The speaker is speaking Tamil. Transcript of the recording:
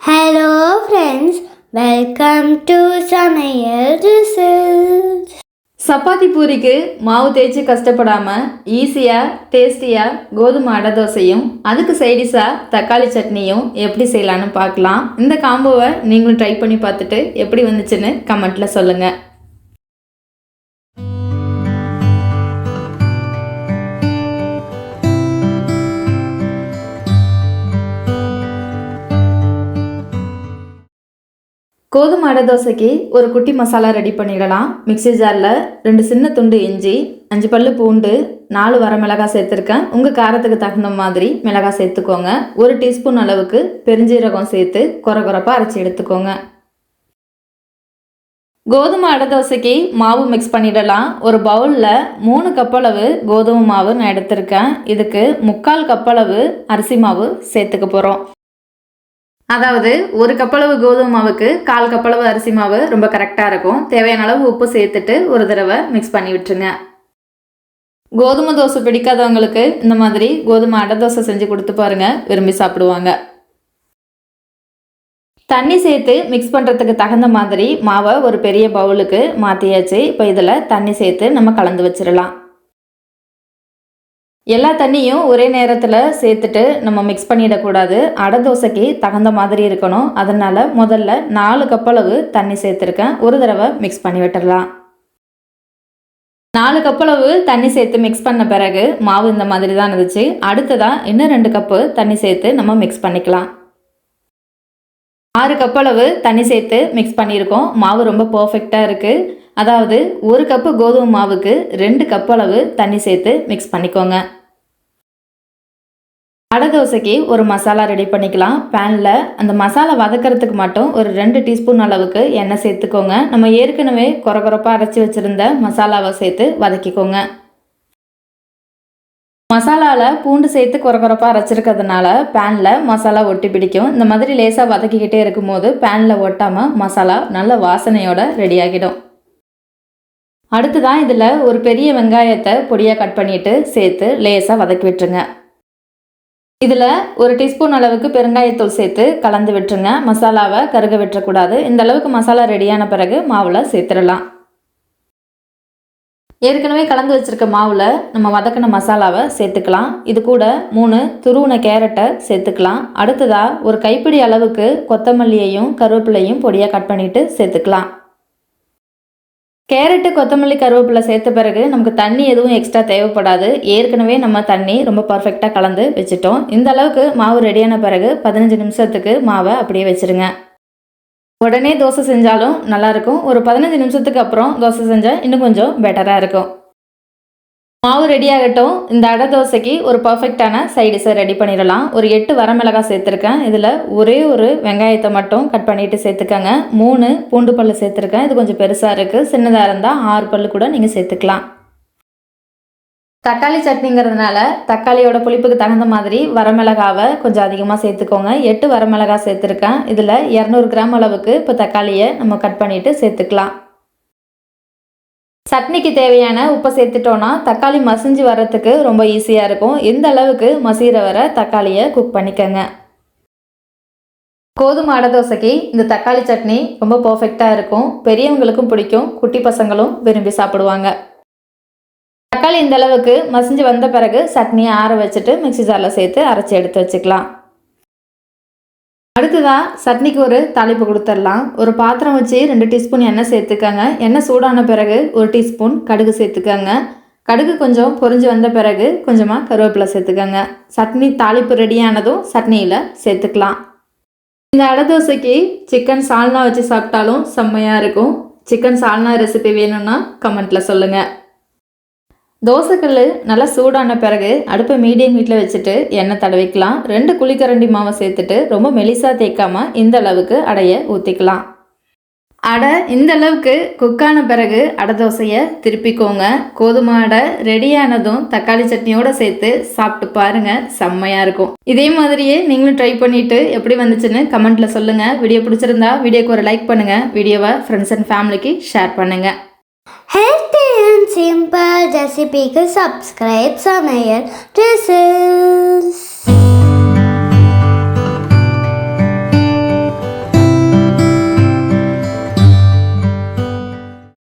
ஹலோ ஃப்ரெண்ட்ஸ் வெல்கம் டு சமையல் ரிசல்ட் சப்பாத்தி பூரிக்கு மாவு தேய்ச்சி கஷ்டப்படாமல் ஈஸியாக டேஸ்டியாக கோதுமை அடை தோசையும் அதுக்கு சைடிஷாக தக்காளி சட்னியும் எப்படி செய்யலான்னு பார்க்கலாம். இந்த காம்போவை நீங்களும் ட்ரை பண்ணி பார்த்துட்டு எப்படி வந்துச்சுன்னு கமெண்ட்டில் சொல்லுங்கள் கோதுமை அடை தோசைக்கு ஒரு குட்டி மசாலா ரெடி பண்ணிடலாம். மிக்ஸி ஜாரில் ரெண்டு சின்ன துண்டு இஞ்சி அஞ்சு பல்லு பூண்டு நாலு வர மிளகாய் சேர்த்துருக்கேன். உங்கள் காரத்துக்கு தகுந்த மாதிரி மிளகாய் சேர்த்துக்கோங்க. ஒரு டீஸ்பூன் அளவுக்கு பெருஞ்சீரகம் சேர்த்து குறை குறைப்பாக அரைச்சி எடுத்துக்கோங்க. கோதுமை அடை தோசைக்கு மாவு மிக்ஸ் பண்ணிடலாம். ஒரு பவுலில் மூணு கப்பளவு கோதுமை மாவு நான் எடுத்திருக்கேன். இதுக்கு முக்கால் கப்பளவு அரிசி மாவு சேர்த்துக்க போகிறோம் அதாவது ஒரு கப்பளவு கோதுமை மாவுக்கு கால் கப்பளவு அரிசி மாவு ரொம்ப கரெக்டாக இருக்கும். தேவையான அளவு உப்பு சேர்த்துட்டு ஒரு தடவை மிக்ஸ் பண்ணி விட்டுருங்க. கோதுமை தோசை பிடிக்காதவங்களுக்கு இந்த மாதிரி கோதுமை அடை தோசை செஞ்சு கொடுத்து பாருங்க விரும்பி சாப்பிடுவாங்க. தண்ணி சேர்த்து மிக்ஸ் பண்ணுறதுக்கு தகுந்த மாதிரி மாவை ஒரு பெரிய பவுலுக்கு மாற்றியாச்சு இப்போ இதில் தண்ணி சேர்த்து நம்ம கலந்து வச்சிடலாம் எல்லா தண்ணியும் ஒரே நேரத்தில் சேர்த்துட்டு நம்ம மிக்ஸ் பண்ணிடக்கூடாது. அடை தோசைக்கு தகுந்த மாதிரி இருக்கணும். அதனால் முதல்ல நாலு கப்பளவு தண்ணி சேர்த்துருக்கேன். ஒரு தடவை மிக்ஸ் பண்ணி விட்டுடலாம் நாலு கப்பளவு தண்ணி சேர்த்து மிக்ஸ் பண்ண பிறகு மாவு இந்த மாதிரி தான் இருந்துச்சு. அடுத்ததாக இன்னும் ரெண்டு கப்பு தண்ணி சேர்த்து நம்ம மிக்ஸ் பண்ணிக்கலாம். ஆறு கப்பளவு தண்ணி சேர்த்து மிக்ஸ் பண்ணியிருக்கோம். மாவு ரொம்ப பர்ஃபெக்டாக இருக்குது அதாவது ஒரு கப்பு கோதுமை மாவுக்கு ரெண்டு கப் அளவு தண்ணி சேர்த்து மிக்ஸ் பண்ணிக்கோங்க. அடை தோசைக்கு ஒரு மசாலா ரெடி பண்ணிக்கலாம். பேனில் அந்த மசாலா வதக்கிறதுக்கு மட்டும் ஒரு ரெண்டு டீஸ்பூன் அளவுக்கு எண்ணெய் சேர்த்துக்கோங்க. நம்ம ஏற்கனவே குறகுறப்பாக அரைச்சி வச்சுருந்த மசாலாவை சேர்த்து வதக்கிக்கோங்க. மசாலாவில் பூண்டு சேர்த்து குறகுறப்பாக அரைச்சிருக்கிறதுனால பேனில் மசாலா ஒட்டி பிடிக்கும். இந்த மாதிரி லேசாக வதக்கிக்கிட்டே இருக்கும்போது பேனில் ஒட்டாமல் மசாலா நல்ல வாசனையோட ரெடி ஆகிடும். அடுத்ததான் இதில் ஒரு பெரிய வெங்காயத்தை பொடியாக கட் பண்ணிவிட்டு சேர்த்து லேசாக வதக்கி விட்டுருங்க. இதில் ஒரு டீஸ்பூன் அளவுக்கு பெருங்காயத்தூள் சேர்த்து கலந்து விட்டுருங்க. மசாலாவை கருக விட்டுறக்கூடாது. இந்த அளவுக்கு மசாலா ரெடியான பிறகு மாவில் சேர்த்துடலாம். ஏற்கனவே கலந்து வச்சுருக்க மாவில் நம்ம வதக்கின மசாலாவை சேர்த்துக்கலாம். இது கூட மூணு துருவின கேரட்டை சேர்த்துக்கலாம். அடுத்ததாக ஒரு கைப்பிடி அளவுக்கு கொத்தமல்லியையும் கருவேப்பிலையும் பொடியாக கட் பண்ணிவிட்டு சேர்த்துக்கலாம். கேரட்டு கொத்தமல்லி கருவேப்பிலை சேர்த்த பிறகு நமக்கு தண்ணி எதுவும் எக்ஸ்ட்ரா தேவைப்படாது. ஏற்கனவே நம்ம தண்ணி ரொம்ப பர்ஃபெக்டாக கலந்து வச்சுட்டோம். இந்த அளவுக்கு மாவு ரெடியான பிறகு பதினஞ்சு நிமிஷத்துக்கு மாவை அப்படியே வச்சுருங்க. உடனே தோசை செஞ்சாலும் நல்லாயிருக்கும் ஒரு பதினஞ்சு நிமிஷத்துக்கு அப்புறம் தோசை செஞ்சால் இன்னும் கொஞ்சம் பெட்டராக இருக்கும். மாவு ரெடி ஆகட்டும். இந்த அடை தோசைக்கு ஒரு பர்ஃபெக்டான சைடிஷை ரெடி பண்ணிடலாம். ஒரு எட்டு வரமிளகாய் சேர்த்துருக்கேன். இதில் ஒரே ஒரு வெங்காயத்தை மட்டும் கட் பண்ணிவிட்டு சேர்த்துக்கங்க. மூணு பூண்டு பல் சேர்த்துருக்கேன். இது கொஞ்சம் பெருசாக இருக்குது சின்னதாக இருந்தால் ஆறு பல் கூட நீங்கள் சேர்த்துக்கலாம். தக்காளி சட்னிங்கிறதுனால தக்காளியோட புளிப்புக்கு தகுந்த மாதிரி வரமிளகாவை கொஞ்சம் அதிகமாக சேர்த்துக்கோங்க. எட்டு வரமிளகாய் சேர்த்துருக்கேன். இதில் இரநூறு கிராம் அளவுக்கு இப்போ தக்காளியை நம்ம கட் பண்ணிவிட்டு சேர்த்துக்கலாம். சட்னிக்கு தேவையான உப்பை சேர்த்துட்டோன்னா தக்காளி மசிஞ்சு வர்றதுக்கு ரொம்ப ஈஸியாக இருக்கும். எந்த அளவுக்கு மசிகிற வர தக்காளியை குக் பண்ணிக்கோங்க. கோதுமை அடை தோசைக்கு இந்த தக்காளி சட்னி ரொம்ப பர்ஃபெக்டாக இருக்கும். பெரியவங்களுக்கும் பிடிக்கும் குட்டி பசங்களும் விரும்பி சாப்பிடுவாங்க. தக்காளி இந்த அளவுக்கு மசிஞ்சு வந்த பிறகு சட்னியை ஆற வச்சுட்டு மிக்சி ஜாரில் சேர்த்து அரைச்சி எடுத்து வச்சுக்கலாம். அடுத்ததாக சட்னிக்கு ஒரு தாளிப்பு கொடுத்துடலாம் ஒரு பாத்திரம் வச்சு ரெண்டு டீஸ்பூன் எண்ணெய் சேர்த்துக்கங்க. எண்ணெய் சூடான பிறகு ஒரு டீஸ்பூன் கடுகு சேர்த்துக்கங்க. கடுகு கொஞ்சம் பொறிஞ்சு வந்த பிறகு கொஞ்சமாக கருவேப்பிலை சேர்த்துக்கங்க. சட்னி தாளிப்பு ரெடியானதும் சட்னியில் சேர்த்துக்கலாம். இந்த அடை தோசைக்கு சிக்கன் சால்னா வச்சு சாப்பிட்டாலும் செம்மையாக இருக்கும். சிக்கன் சால்னா ரெசிபி வேணும்னா கமெண்ட்டில் சொல்லுங்கள் தோசைக்கல் நல்லா சூடான பிறகு அடுப்பை மீடியம் ஹீட்டில் வச்சுட்டு எண்ணெய் தடவிக்கலாம். ரெண்டு குழிக்கரண்டி மாவை சேர்த்துட்டு ரொம்ப மெலிசாக தேய்க்காமல் இந்த அளவுக்கு அடையை ஊற்றிக்கலாம் அடை இந்த அளவுக்கு குக்கான பிறகு அடை தோசையை திருப்பிக்கோங்க. கோதுமை அடை ரெடியானதும் தக்காளி சட்னியோடு சேர்த்து சாப்பிட்டு பாருங்கள் செம்மையாக இருக்கும். இதே மாதிரியே நீங்களும் ட்ரை பண்ணிவிட்டு எப்படி வந்துச்சுன்னு கமெண்ட்டில் சொல்லுங்கள் வீடியோ பிடிச்சிருந்தா வீடியோக்கு ஒரு லைக் பண்ணுங்கள் வீடியோவை ஃப்ரெண்ட்ஸ் அண்ட் ஃபேமிலிக்கு ஷேர் பண்ணுங்கள் Healthy and Simple recipe subscribe Samayal Dresses.